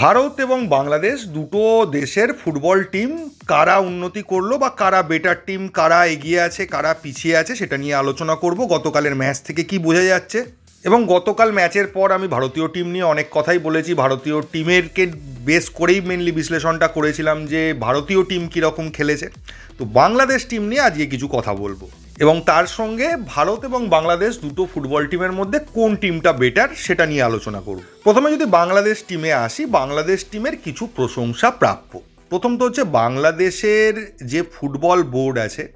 ভারত এবং বাংলাদেশ দুটো দেশের ফুটবল টিম কারা উন্নতি করল বা কারা বেটার টিম কারা এগিয়ে আছে, কারা পিছিয়ে আছে সেটা নিয়ে আলোচনা করব। গতকালের ম্যাচ থেকে কি বোঝা যাচ্ছে? এবং গতকাল ম্যাচের পর আমি ভারতীয় টিম নিয়ে অনেক কথাই বলেছি। ভারতীয় টিমেরকে বেস করেই মেনলি বিশ্লেষণটা করেছিলাম যে ভারতীয় টিম কীরকম খেলেছে। তো বাংলাদেশ টিম নিয়ে আজকে কিছু কথা বলব। এবং তার সঙ্গে ভারত এবং বাংলাদেশ দুটো ফুটবল টিমের মধ্যে কোন টিমটা বেটার সেটা নিয়ে আলোচনা করব। প্রথমে যদি বাংলাদেশ টিমে আসি, বাংলাদেশ টিমের কিছু প্রশংসা প্রাপ্য। প্রথম তো হচ্ছে বাংলাদেশের যে ফুটবল বোর্ড আছে,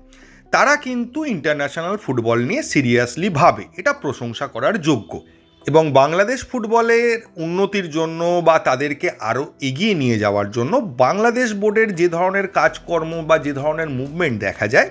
তারা কিন্তু ইন্টারন্যাশনাল ফুটবল নিয়ে সিরিয়াসলি ভাবে। এটা প্রশংসা করার যোগ্য। এবং বাংলাদেশ ফুটবলের উন্নতির জন্য বা তাদেরকে আরও এগিয়ে নিয়ে যাওয়ার জন্য বাংলাদেশ বোর্ডের যে ধরনের কাজকর্ম বা যে ধরনের মুভমেন্ট দেখা যায়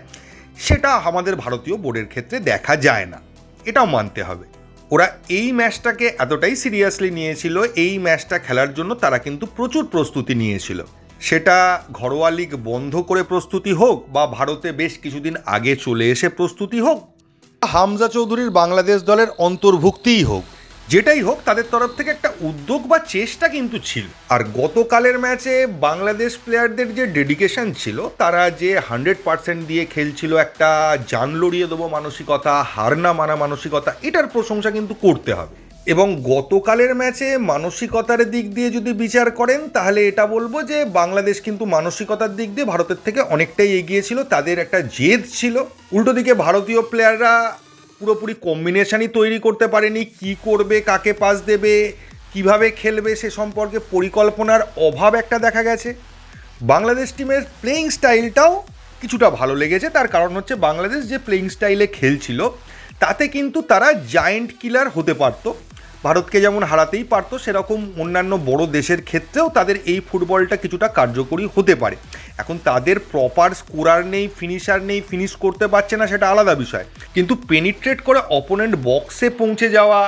সেটা আমাদের ভারতীয় বোর্ডের ক্ষেত্রে দেখা যায় না। এটাও মানতে হবে। ওরা এই ম্যাচটাকে এতটাই সিরিয়াসলি নিয়েছিল, এই ম্যাচটা খেলার জন্য তারা কিন্তু প্রচুর প্রস্তুতি নিয়েছিল। সেটা ঘরোয়া লিগ বন্ধ করে প্রস্তুতি হোক বা ভারতে বেশ কিছুদিন আগে চলে এসে প্রস্তুতি হোক, হামজা চৌধুরীর বাংলাদেশ দলের অন্তর্ভুক্তিই হোক। যেটাই হোক, তাদের তরফ থেকে একটা উদ্যোগ বা চেষ্টা কিন্তু ছিল। আর গতকালের ম্যাচে বাংলাদেশ প্লেয়ারদের যে ডেডিকেশন ছিল, তারা যে হান্ড্রেড পার্সেন্ট দিয়ে খেলছিল একটা জান লড়িয়ে দেবো মানসিকতা, হার না মানা মানসিকতা, এটার প্রশংসা কিন্তু করতে হবে। এবং গতকালের ম্যাচে মানসিকতার দিক দিয়ে যদি বিচার করেন, তাহলে এটা বলব যে বাংলাদেশ কিন্তু মানসিকতার দিক দিয়ে ভারতের থেকে অনেকটাই এগিয়ে ছিল, তাদের একটা জেদ ছিল। উল্টো দিকে ভারতীয় প্লেয়াররা পুরোপুরি কম্বিনেশানই তৈরি করতে পারেনি। কি করবে, কাকে পাস দেবে, কীভাবে খেলবে সে সম্পর্কে পরিকল্পনার অভাব একটা দেখা গেছে। বাংলাদেশ টিমের প্লেয়িং স্টাইলটাও কিছুটা ভালো লেগেছে। তার কারণ হচ্ছে বাংলাদেশ যে প্লেয়িং স্টাইলে খেলছিল, তাতে কিন্তু তারা জায়েন্ট কিলার হতে পারতো। ভারতকে যেমন হারাতেই পারতো, সেরকম অন্যান্য বড় দেশের ক্ষেত্রেও তাদের এই ফুটবলটা কিছুটা কার্যকরী হতে পারে। এখন তাদের প্রপার স্কোরার নেই ফিনিশার নেই ফিনিশ করতে পারছে না সেটা আলাদা বিষয়। কিন্তু পেনিট্রেট করে অপোনেন্ট বক্সে পৌঁছে যাওয়া,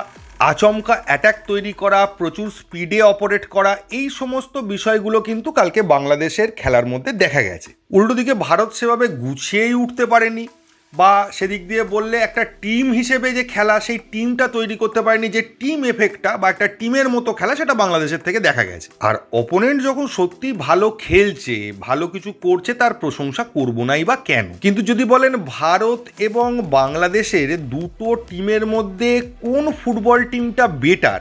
আচমকা অ্যাটাক তৈরি করা, প্রচুর স্পিডে অপারেট করা, এই সমস্ত বিষয়গুলো কিন্তু কালকে বাংলাদেশের খেলার মধ্যে দেখা গেছে। উল্টো দিকে ভারত সেভাবে গুছিয়েই উঠতে পারেনি। বা সেদিক দিয়ে বললে একটা টিম হিসেবে যে খেলা, সেই টিমটা তৈরি করতে পারেনি, যে টিম এফেক্টটা বা একটা টিমের মতো খেলা সেটা বাংলাদেশের থেকে দেখা গেছে। আর অপোনেন্ট যখন সত্যি ভালো খেলছে, ভালো কিছু করছে, তার প্রশংসা করব নাই বা কেন? কিন্তু যদি বলেন ভারত এবং বাংলাদেশের দুটো টিমের মধ্যে কোন ফুটবল টিমটা বেটার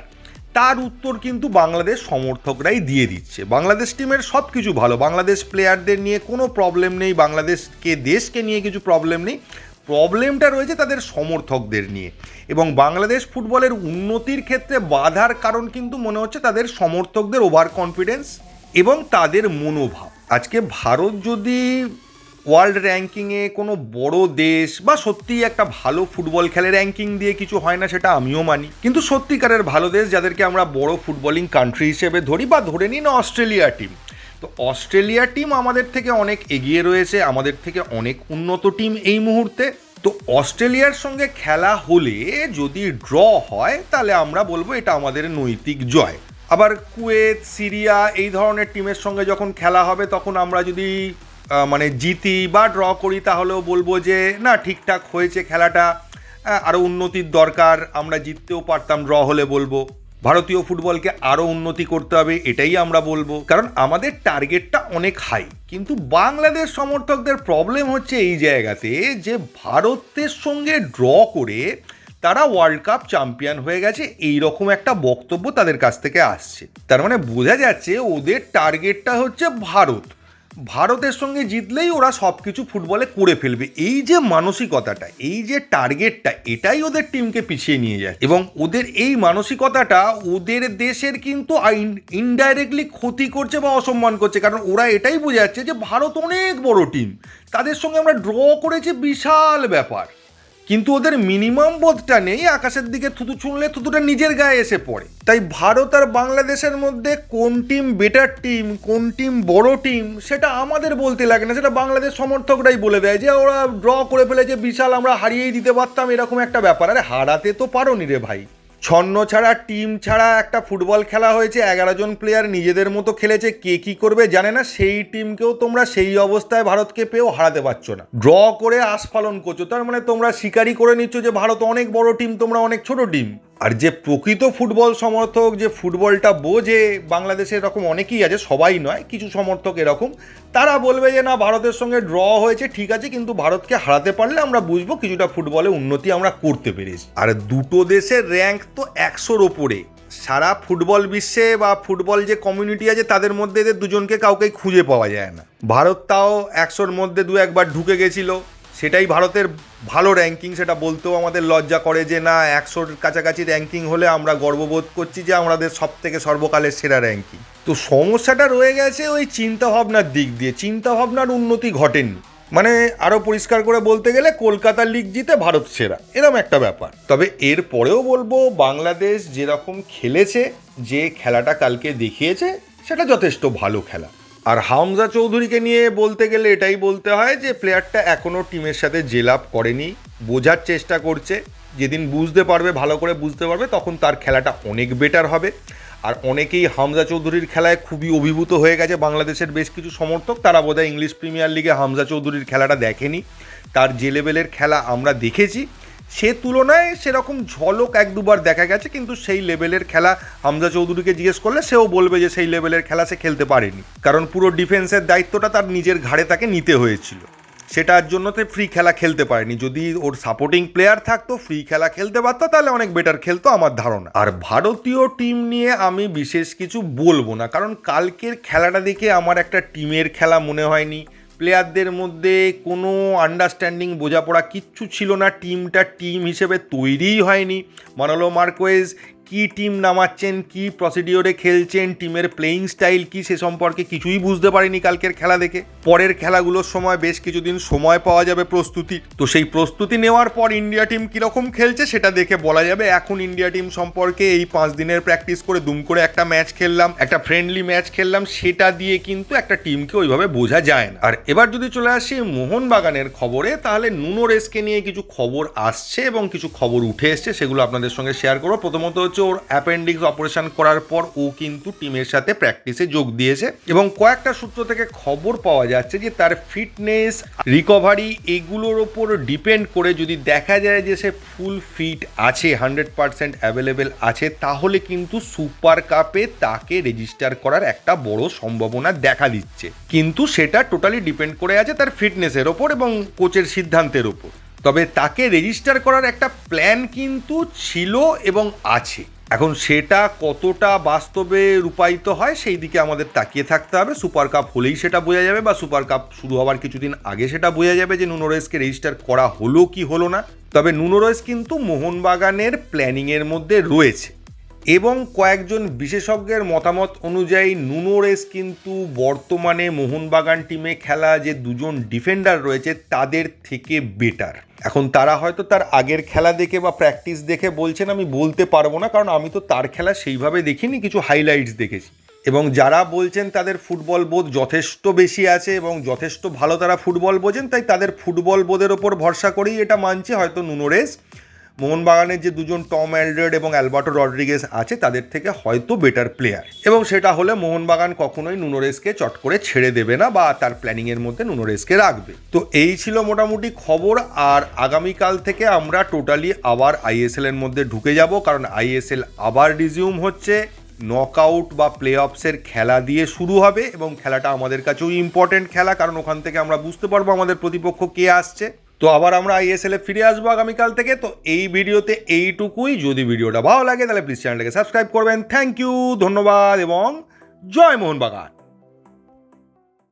তার উত্তর কিন্তু বাংলাদেশ সমর্থকরাই দিয়ে দিচ্ছে। বাংলাদেশ টিমের সব কিছু ভালো। বাংলাদেশ প্লেয়ারদের নিয়ে কোনো প্রবলেম নেই, বাংলাদেশকে, দেশকে নিয়ে কিছু প্রবলেম নেই। প্রবলেমটা রয়েছে তাদের সমর্থকদের নিয়ে। এবং বাংলাদেশ ফুটবলের উন্নতির ক্ষেত্রে বাধার কারণ কিন্তু মনে হচ্ছে তাদের সমর্থকদের ওভার কনফিডেন্স এবং তাদের মনোভাব। আজকে ভারত যদি ওয়ার্ল্ড র্যাঙ্কিংয়ে কোনো বড় দেশ বা সত্যিই একটা ভালো ফুটবল খেলে র্যাঙ্কিং দিয়ে কিছু হয় না, সেটা আমিও মানি। কিন্তু সত্যিকারের ভালো দেশ যাদেরকে আমরা বড় ফুটবলিং কান্ট্রি হিসেবে ধরি বা ধরে নিন অস্ট্রেলিয়া টিম তো অস্ট্রেলিয়া টিম আমাদের থেকে অনেক এগিয়ে রয়েছে, আমাদের থেকে অনেক উন্নত টিম এই মুহূর্তে। তো অস্ট্রেলিয়ার সঙ্গে খেলা হলে যদি ড্র হয়, তাহলে আমরা বলব এটা আমাদের নৈতিক জয়। আবার কুয়েত, সিরিয়া এই ধরনের টিমের সঙ্গে যখন খেলা হবে, তখন আমরা যদি মানে জিতি বা ড্র করি তাহলেও বলব যে, না, ঠিকঠাক হয়েছে খেলাটা। আরও উন্নতির দরকার, আমরা জিততেও পারতাম, ড্র হলে বলব। ভারতীয় ফুটবলকে আরও উন্নতি করতে হবে, এটাই আমরা বলব। কারণ আমাদের টার্গেটটা অনেক হাই, কিন্তু বাংলাদেশ সমর্থকদের প্রবলেম হচ্ছে এই জায়গাতে যে, ভারতের সঙ্গে ড্র করে তারা ওয়ার্ল্ড কাপ চ্যাম্পিয়ন হয়ে গেছে এই রকম একটা বক্তব্য তাদের কাছ থেকে আসছে। তার মানে বোঝা যাচ্ছে ওদের টার্গেটটা হচ্ছে ভারত। ভারতের সঙ্গে জিতলেই ওরা সব কিছু ফুটবলে করে ফেলবে। এই যে মানসিকতাটা, এই যে টার্গেটটা এটাই ওদের টিমকে পিছিয়ে নিয়ে যায়। এবং ওদের এই মানসিকতাটা ওদের দেশের কিন্তু ইনডাইরেক্টলি ক্ষতি করছে বা অসম্মান করছে। কারণ ওরা এটাই বোঝাচ্ছে যে ভারত অনেক বড় টিম তাদের সঙ্গে আমরা ড্র করেছি বিশাল ব্যাপার। কিন্তু ওদের মিনিমাম বোধটা নেই, আকাশের দিকে থুতু ছুঁড়লে থুতুটা নিজের গায়ে এসে পড়ে। তাই ভারত আর বাংলাদেশের মধ্যে কোন টিম বেটার টিম কোন টিম বড় টিম সেটা আমাদের বলতে লাগে না, সেটা বাংলাদেশ সমর্থকরাই বলে দেয় যে ওরা ড্র করে ফেলেছে, বিশাল, আমরা হারিয়েই দিতে পারতাম, এরকম একটা ব্যাপার। আরে হারাতে তো পারো নি রে ভাই। ছন্ন ছাড়া, টিম ছাড়া একটা ফুটবল খেলা হয়েছে, এগারো জন প্লেয়ার নিজেদের মতো খেলেছে, কে কি করবে জানে না, সেই টিমকেও তোমরা সেই অবস্থায় ভারতকে পেয়েও হারাতে পারছ না। ড্র করে আস্ফালন করছ, তার মানে তোমরা স্বীকারই করে নিচ্ছ যে ভারত অনেক বড় টিম তোমরা অনেক ছোট টিম আর যে প্রকৃত ফুটবল সমর্থক, যে ফুটবলটা বোঝে, বাংলাদেশে এরকম অনেকেই আছে, সবাই নয়, কিছু সমর্থক এরকম, তারা বলবে যে না, ভারতের সঙ্গে ড্র হয়েছে, ঠিক আছে, কিন্তু ভারতকে হারাতে পারলে আমরা বুঝব কিছুটা ফুটবলে উন্নতি আমরা করতে পেরেছি। আর দুটো দেশের র্যাঙ্ক তো একশোর ওপরে। সারা ফুটবল বিশ্বে বা ফুটবল যে কমিউনিটি আছে, তাদের মধ্যে এদের দুজনকে কাউকে খুঁজে পাওয়া যায় না। ভারত তাও একশোর মধ্যে দু একবার ঢুকে গেছিল। সেটাই ভারতের ভালো র্যাঙ্কিং সেটা বলতেও আমাদের লজ্জা করে যে না, একশোর কাছাকাছি র্যাঙ্কিং হলে আমরা গর্ববোধ করছি যে আমাদের সব থেকে সর্বকালের সেরা র্যাঙ্কিং তো সমস্যাটা রয়ে গেছে ওই চিন্তাভাবনার দিক দিয়ে। চিন্তাভাবনার উন্নতি ঘটেনি। মানে আরও পরিষ্কার করে বলতে গেলে কলকাতা লিগ জিতে ভারত সেরা। এরম একটা ব্যাপার। তবে এর পরেও বলব, বাংলাদেশ যেরকম খেলেছে, যে খেলাটা কালকে দেখিয়েছে, সেটা যথেষ্ট ভালো খেলা। আর হামজা চৌধুরীকে নিয়ে বলতে গেলে এটাই বলতে হয় যে প্লেয়ারটা এখনও টিমের সাথে জেলাপ করেনি। বোঝার চেষ্টা করছে। যেদিন বুঝতে পারবে, ভালো করে বুঝতে পারবে, তখন তার খেলাটা অনেক বেটার হবে। আর অনেকেই হামজা চৌধুরীর খেলায় খুবই অভিভূত হয়ে গেছে। বাংলাদেশের বেশ কিছু সমর্থক, তারা বোধহয় ইংলিশ প্রিমিয়ার লিগে হামজা চৌধুরীর খেলাটা দেখেনি। তার যে লেভেলের খেলা আমরা দেখেছি সে তুলনায় সেরকম ঝলক এক দুবার দেখা গেছে, কিন্তু সেই লেভেলের খেলা হামজা চৌধুরীকে জিজ্ঞেস করলে সেও বলবে যে সেই লেভেলের খেলা সে খেলতে পারেনি। কারণ পুরো ডিফেন্সের দায়িত্বটা তার নিজের ঘাড়ে তাকে নিতে হয়েছিল। সেটার জন্য তো ফ্রি খেলা খেলতে পারেনি। যদি ওর সাপোর্টিং প্লেয়ার থাকতো ফ্রি খেলা খেলতে পারতো, তাহলে অনেক বেটার খেলতো আমার ধারণা। আর ভারতীয় টিম নিয়ে আমি বিশেষ কিছু বলব না, কারণ কালকের খেলাটা দেখে আমার একটা টিমের খেলা মনে হয়নি। প্লেয়ারদের মধ্যে কোনো আন্ডারস্ট্যান্ডিং বোঝাপড়া কিচ্ছু ছিল না। টিমটা টিম হিসেবে তৈরিই হয়নি। মানালো মার্কোয়েজ, কী টিম নামাচ্ছেন, কী প্রসিডিওরে খেলছেন, টিমের প্লেয়িং স্টাইল কী, সে সম্পর্কে কিছুই বুঝতে পারিনি কালকের খেলা দেখে। পরের খেলাগুলোর সময় বেশ কিছুদিন সময় পাওয়া যাবে প্রস্তুতি। তো সেই প্রস্তুতি নেওয়ার পর ইন্ডিয়া টিম কীরকম খেলছে সেটা দেখে বলা যাবে। এখন ইন্ডিয়া টিম সম্পর্কে এই পাঁচ দিনের প্র্যাকটিস করে দুম করে একটা ম্যাচ খেললাম, একটা ফ্রেন্ডলি ম্যাচ খেললাম, সেটা দিয়ে কিন্তু একটা টিমকে ওইভাবে বোঝা যায় না। আর এবার যদি চলে আসি মোহনবাগানের খবরে, তাহলে নুনো রেসকে নিয়ে কিছু খবর আসছে এবং কিছু খবর উঠে এসছে, সেগুলো আপনাদের সঙ্গে শেয়ার করব। প্রথমত হচ্ছে ওর অ্যাপেন্ডিক্স অপারেশন করার পর ও কিন্তু টিমের সাথে প্র্যাকটিসে যোগ দিয়েছে এবং কয়েকটা সূত্র থেকে খবর পাওয়া যাচ্ছে যে তার ফিটনেস রিকভারি এগুলোর ওপর ডিপেন্ড করে যদি দেখা যায় যে সে ফুল ফিট আছে হান্ড্রেড পার্সেন্ট অ্যাভেলেবেল আছে, তাহলে কিন্তু সুপার কাপে তাকে রেজিস্টার করার একটা বড় সম্ভাবনা দেখা দিচ্ছে। কিন্তু সেটা টোটালি ডিপেন্ড করে আছে তার ফিটনেসের ওপর এবং কোচের সিদ্ধান্তের ওপর। তবে তাকে রেজিস্টার করার একটা প্ল্যান কিন্তু ছিল এবং আছে। এখন সেটা কতটা বাস্তবে রূপায়িত হয় সেই দিকে আমাদের তাকিয়ে থাকতে হবে। সুপার কাপ হলেই সেটা বোঝা যাবে বা সুপার কাপ শুরু হওয়ার কিছুদিন আগে সেটা বোঝা যাবে যে নুনোরেসকে রেজিস্টার করা হলো কি হলো না। তবে নুনোরেস কিন্তু মোহনবাগানের প্ল্যানিংয়ের মধ্যে রয়েছে। এবং কয়েকজন বিশেষজ্ঞের মতামত অনুযায়ী নুনোরেস কিন্তু বর্তমানে মোহনবাগান টিমে খেলা যে দুজন ডিফেন্ডার রয়েছে তাদের থেকে বেটার। এখন তারা হয়তো তার আগের খেলা দেখে বা প্র্যাকটিস দেখে বলছেন, আমি বলতে পারব না, কারণ আমি তো তার খেলা সেইভাবে দেখিনি, কিছু হাইলাইটস দেখেছি। এবং যারা বলছেন তাদের ফুটবল বোধ যথেষ্ট বেশি আছে এবং যথেষ্ট ভালো তারা ফুটবল বোঝেন, তাই তাদের ফুটবল বোধের ওপর ভরসা করেই এটা মানছে হয়তো নুনোরেস। মোহনবাগানের যে দুজন টম অ্যালড্রেড এবং অ্যালবার্টো রড্রিগেস আছে, তাদের থেকে হয়তো বেটার প্লেয়ার এবং সেটা হলে মোহনবাগান কখনোই নুনোরেসকে চট করে ছেড়ে দেবে না বা তার প্ল্যানিংয়ের মধ্যে নুনোরেসকে রাখবে। তো এই ছিল মোটামুটি খবর, আর আগামীকাল থেকে আমরা টোটালি আবার আইএসএল এর মধ্যে ঢুকে যাব, কারণ আইএসএল আবার রিজিউম হচ্ছে। নকআউট বা প্লে অফসের খেলা দিয়ে শুরু হবে, এবং খেলাটা আমাদের কাছেও ইম্পর্টেন্ট খেলা, কারণ ওখান থেকে আমরা বুঝতে পারব আমাদের প্রতিপক্ষ কে আসছে। তো আবার আমরা আইএসএল ফিরে আসব আগামীকাল থেকে। তো এই ভিডিওতে এইটুকুই। যদি ভিডিওটা ভালো লাগে, তাহলে প্লিজ চ্যানেলটাকে সাবস্ক্রাইব করবেন। থ্যাংক ইউ ধন্যবাদ এবং জয় মোহনবাগান।